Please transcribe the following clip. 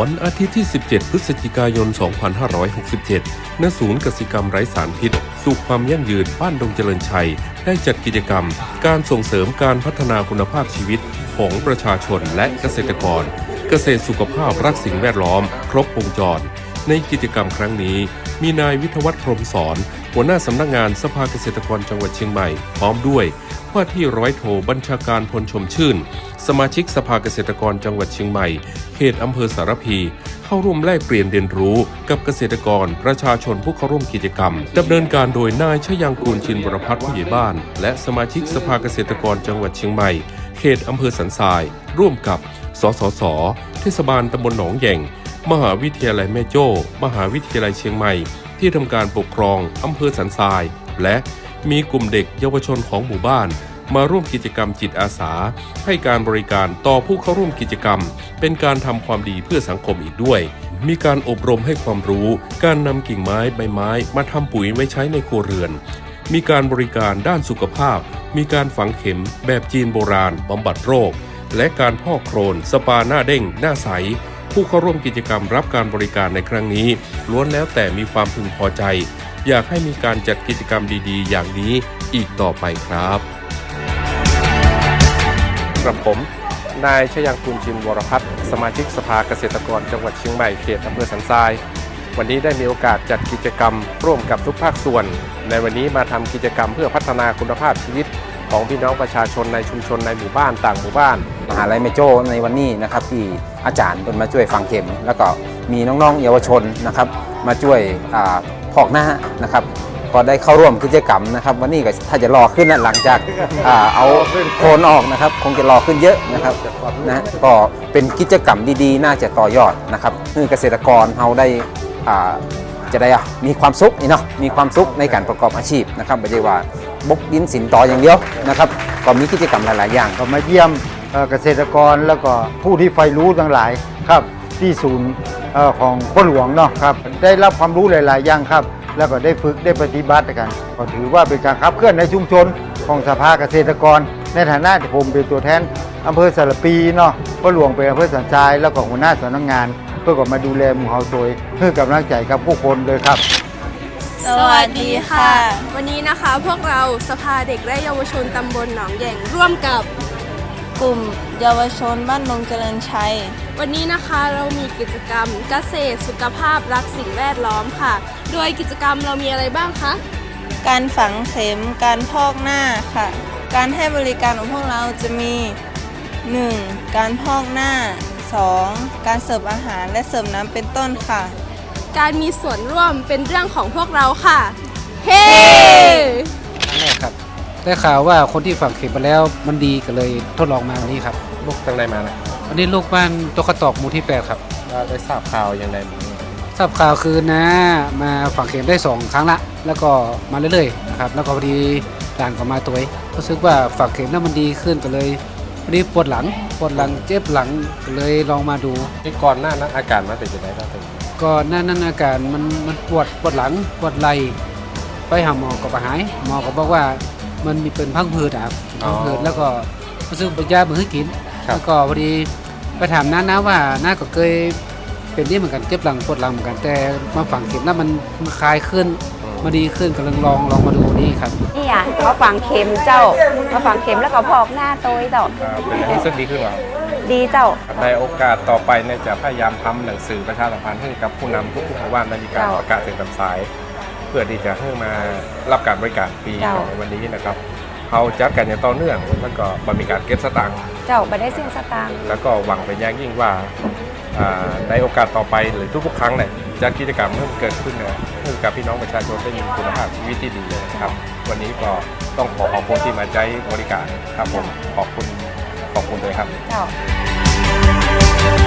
วันอาทิตย์ที่ 17 พฤศจิกายน 2567 ณ ศูนย์กสิกรรมไร้สารพิษ สู่ความยั่งยืนบ้านดงเจริญชัย ได้จัดกิจกรรม การส่งเสริมการพัฒนาคุณภาพชีวิตของประชาชนและเกษตรกร เกษตรสุขภาพรักสิ่งแวดล้อม ครบวงจร ในกิจกรรมครั้งนี้ มีนายวิทวัฒน์พรหมสอน หัวหน้าสำนักงานสภาเกษตรกรจังหวัดเชียงใหม่ พร้อมด้วยว่าที่ร้อยโทบัญชาการพลชมชื่น สมาชิกสภาเกษตรกรจังหวัดเชียงใหม่ เขตอำเภอสารพี เข้าร่วมแลกเปลี่ยนเรียนรู้กับเกษตรกร ประชาชนผู้เข้าร่วมกิจกรรมดำเนินการโดยนายชยังกูลชินวรพัฒน์ผู้ใหญ่บ้าน และสมาชิกสภาเกษตรกรจังหวัดเชียงใหม่ เขตอำเภอสันทราย ร่วมกับ สสส เทศบาลตำบลหนองแยงมหาวิทยาลัยแม่โจ้ มหาวิทยาลัยเชียงใหม่ ที่ทำการปกครองอำเภอสันทราย และมีกลุ่มเด็กเยาวชนของหมู่บ้าน มาร่วมกิจกรรมจิตอาสา ให้การบริการต่อผู้เข้าร่วมกิจกรรม เป็นการทำความดีเพื่อสังคมอีกด้วย มีการอบรมให้ความรู้ การนำกิ่งไม้ใบไม้มาทำปุ๋ยไว้ใช้ในครัวเรือน มีการบริการด้านสุขภาพ มีการฝังเข็มแบบจีนโบราณบำบัดโรค และการพอกโครน สปาหน้าเด้งหน้าใส ผู้เข้าร่วมกิจกรรมรับการบริการในครั้งนี้ ล้วนแล้วแต่มีความพึงพอใจ อยากให้มีการจัดกิจกรรมดีๆ อย่างนี้อีกต่อไปครับกระผมนายชยังกุลชินวรพัฒน์สมาชิกสภาเกษตรกรจังหวัดเชียงใหม่เขตอำเภอสันทราย วันนี้ได้มีโอกาสจัดกิจกรรมร่วมกับทุกภาคส่วน ในวันนี้มาทำกิจกรรมเพื่อพัฒนาคุณภาพชีวิต ของพี่น้องประชาชนในชุมชนในหมู่บ้านต่างหมู่บ้าน มหาลัยแม่โจ้ในวันนี้นะครับที่อาจารย์เป็นมาช่วยฟังเข็ม แล้วก็มีน้องๆเยาวชนนะครับมาช่วยอพอกหน้านะครับก็ได้เข้าร่วมกิจกรรมนะครับวันนี้ก็ถ้าจะรอขึ้นนะหลังจากอาเอาโคนออกนะครับ คงจะรอขึ้นเยอะนะครับนะก็เป็นกิจกรรมดีๆ น่าจะต่อยอดนะครับคือเกษตรกรเราได้จะได้มีความสุขนี่เนาะมีความสุขในการประกอบอาชีพนะครับไม่ใช่ว่า บกดินสินต่ออย่างเดียวนะครับก็มีกิจกรรมหลาย ๆ อย่าง ก็มาเยี่ยมเกษตรกรแล้วก็ผู้ที่ใฝ่รู้ทั้งหลายครับ ที่ศูนย์ของพ่อหลวงเนาะครับ ได้รับความรู้หลาย ๆ อย่างครับ แล้วก็ได้ฝึกได้ปฏิบัติกัน ก็ถือว่าเป็นการขับเคลื่อนในชุมชนของสภาเกษตรกร ในฐานะที่ผมเป็นตัวแทนอำเภอสารปีเนาะพ่อหลวงเป็นอำเภอสันทรายแล้วก็หัวหน้าสำนักงาน เพื่อก็มาดูแลหมู่เฮาโดยเพื่อกำลังใจกับผู้คนเลยครับ สวัสดีค่ะ วันนี้นะคะพวกเราสภาเด็กและเยาวชนตำบลหนองแยงร่วมกับกลุ่มเยาวชนบ้านดงเจริญชัย วันนี้นะคะเรามีกิจกรรมเกษตรสุขภาพรักสิ่งแวดล้อมค่ะ โดยกิจกรรมเรามีอะไรบ้างคะ การฝังเข็ม การพอกหน้าค่ะ การให้บริการของพวกเราจะมี 1. การพอกหน้า 2. การเสิร์ฟอาหารและเสิร์ฟน้ำเป็นต้นค่ะ การมีส่วนร่วมเป็นเรื่องของพวกเราค่ะ เฮ้ ครั้งแรกครับ ได้ข่าวว่าคนที่ฝังเข็มไปแล้วมันดีก็เลยทดลองมาวันนี้ครับ ลูกทางใดมานะวันนี้ลูกบ้านตัวกระตอกหมู่ที่8ครับว่าได้ทราบข่าวอย่างไรบ้างทราบข่าวคือนะมาฝังเข็มได้2ครั้งละ แล้วก็มาเรื่อยๆนะครับ แล้วก็พอดีหลานก็มาตัวเองรู้สึกว่าฝังเข็มแล้วมันดีขึ้นก็เลยพอดีปวดหลัง ปวดหลังเจ็บหลังก็เลยลองมาดู ที่ก่อนหน้านั้นอาการมันเป็นยังไงบ้าง ก็นั่นนั่นอาการมันมันปวดปวดหลังปวดไหล่ไปหาหมอก็ไปหายหมอก็บอกว่ามันมีเป็นพังผืดอะครับพังผืดแล้วก็รู้สึกปัญญาเบื่อให้กินแล้วก็พอดีไปถามน้านะว่าน้าก็เคยเป็นนี่เหมือนกันเจ็บหลังปวดหลังเหมือนกันแต่มาฝังเข็มแล้วมันมันคลายขึ้นมาดีขึ้นก็เลยลองลองมาดูนี่ครับนี่อะมาฝังเข็มเจ้ามาฝังเข็มแล้วก็พอกหน้าโตยเจ้าเป็นรู้สึกดีขึ้นหรอ ดีเจ้า ในโอกาสต่อไปเนี่ยจะพยายามทำหนังสือประชาสัมพันธ์ให้กับผู้นำทุกๆหมู่บ้านในการเจ้าประกาศเสียงตามสาย เพื่อที่จะให้มารับการบริการฟรีเจ้า ของวันนี้นะครับเขาจัดกันอย่างต่อเนื่องแล้วก็บมีการเก็บสตางค์เจ้าไปได้เสียงสตางค์แล้วก็หวังเป็นอย่างยิ่งว่าอ่าในโอกาสต่อไปหรือทุกๆครั้งเนี่ยจัดกิจกรรมเพิ่มเกิดขึ้นเนี่ยให้กับพี่น้องประชาชนได้มีคุณภาพชีวิตที่ดีนะครับ วันนี้ก็ต้องขอขอบคุณที่มาใช้บริการครับผมขอบคุณ ขอบคุณเลยครับ เจ้า